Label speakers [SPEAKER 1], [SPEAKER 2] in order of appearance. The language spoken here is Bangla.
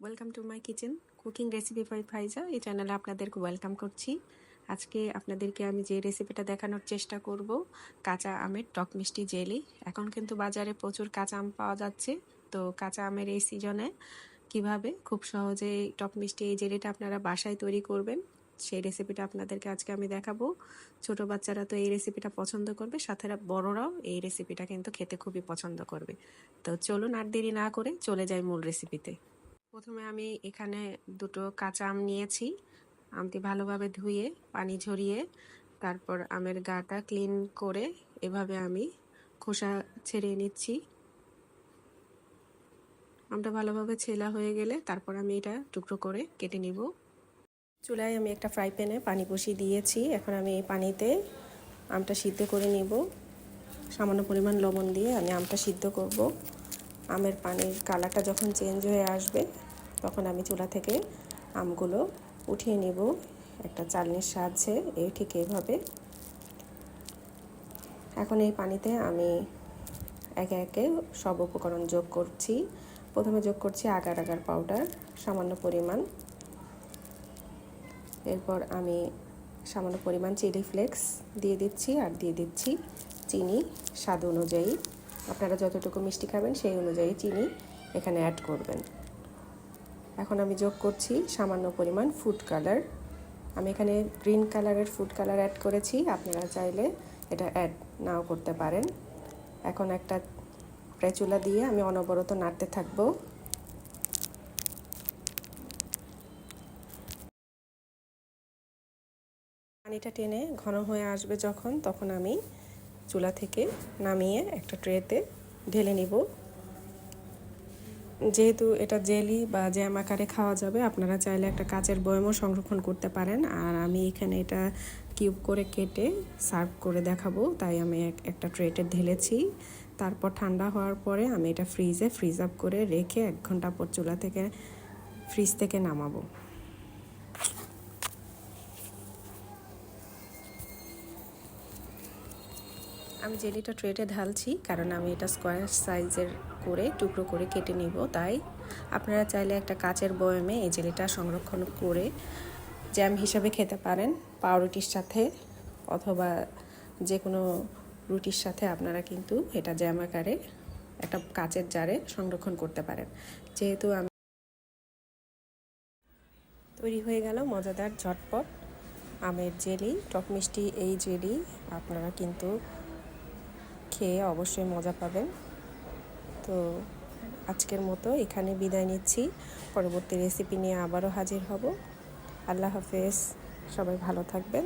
[SPEAKER 1] Welcome to my kitchen cooking recipe by Faiza এই চ্যানেলে আপনাদেরকে ওয়েলকাম করছি। আজকে আপনাদেরকে আমি যে রেসিপিটা দেখানোর চেষ্টা করব, কাঁচা আমের টক মিষ্টি জেলি। এখন কিন্তু বাজারে প্রচুর কাঁচা আম পাওয়া যাচ্ছে। তো কাঁচা আমের এই সিজনে কীভাবে খুব সহজে টক মিষ্টি এই জেলিটা আপনারা বাসায় তৈরি করবেন, সেই রেসিপিটা আপনাদেরকে আজকে আমি দেখাবো। ছোট বাচ্চারা তো এই রেসিপিটা পছন্দ করবে, সাথে বড়রাও এই রেসিপিটা কিন্তু খেতে খুবই পছন্দ করবে। তো চলুন আর দেরি না করে চলে যাই মূল রেসিপিতে প্রথমে আমি এখানে দুটো কাঁচা আম নিয়েছি। আমটি ভালোভাবে ধুয়ে, পানি ঝরিয়ে, তারপর আমের গাটা ক্লিন করে এভাবে আমি খোসা ছেড়ে নিচ্ছি। আমটা ভালোভাবে ছেলা হয়ে গেলে তারপর আমি এটা টুকরো করে কেটে নিব। চুলায় আমি একটা ফ্রাই প্যানে পানি বসিয়ে দিয়েছি। এখন আমি এই পানিতে আমটা সিদ্ধ করে নিব। সামান্য পরিমাণ লবণ দিয়ে আমি আমটা সিদ্ধ করব। আমের পানির কালারটা যখন চেঞ্জ হয়ে আসবে তখন আমি চুলা থেকে আমগুলো উঠিয়ে নেব একটা চালনির সাহায্যে এই ঠিক এইভাবে। এখন এই পানিতে আমি একে একে সব উপকরণ যোগ করছি। প্রথমে যোগ করছি আগার আগার পাউডার সামান্য পরিমাণ। এরপর আমি সামান্য পরিমাণ চিলি ফ্লেক্স দিয়ে দিচ্ছি আর দিয়ে দিচ্ছি চিনি স্বাদ অনুযায়ী। আপনারা যতটুকু মিষ্টি খাবেন সেই অনুযায়ী চিনি এখানে অ্যাড করবেন। এখন আমি যোগ করছি সামান্য পরিমাণ ফুড কালার আমি এখানে গ্রিন কালারের ফুড কালার অ্যাড করেছি, আপনারা চাইলে এটা অ্যাড নাও করতে পারেন। এখন একটা প্রেচুলা দিয়ে আমি অনবরত নাড়তে থাকব। পানিটা টেনে ঘন হয়ে আসবে যখন, তখন আমি চুলা থেকে নামিয়ে একটা ট্রেতে ঢেলে নিব। যেহেতু এটা জেলি বা জ্যাম আকারে খাওয়া যাবে, আপনারা চাইলে একটা কাচের বয়মও সংরক্ষণ করতে পারেন। আর আমি এখানে এটা কিউব করে কেটে সার্ভ করে দেখাবো, তাই আমি একটা ট্রেটে ঢেলেছি। তারপর ঠান্ডা হওয়ার পরে আমি এটা ফ্রিজে, ফ্রিজ আপ করে রেখে এক ঘণ্টা পর চুলা থেকে, ফ্রিজ থেকে নামাবো। আমি জেলিটা ট্রেটে ঢালছি, কারণ আমি এটা স্কোয়ার সাইজের করে, টুকরো করে কেটে নিব। তাই আপনারা চাইলে একটা কাচের বয়মে এই জেলিটা সংরক্ষণ করে জ্যাম হিসাবে খেতে পারেন। পাউরুটির সাথে অথবা যে কোনো রুটির সাথে আপনারা কিন্তু এটা জ্যাম আকারে একটা কাচের জারে সংরক্ষণ করতে পারেন। যেহেতু আমি তৈরি হয়ে গেল মজাদার ঝটপট আমের জেলি, টক মিষ্টি এই জেলি আপনারা কিন্তু খেয়ে অবশ্যই মজা পাবেন। তো আজকের মতো এখানে বিদায় নিচ্ছি। পরবর্তী রেসিপি নিয়ে আবারও হাজির হব। আল্লাহ হাফেজ। সবাই ভালো থাকবেন।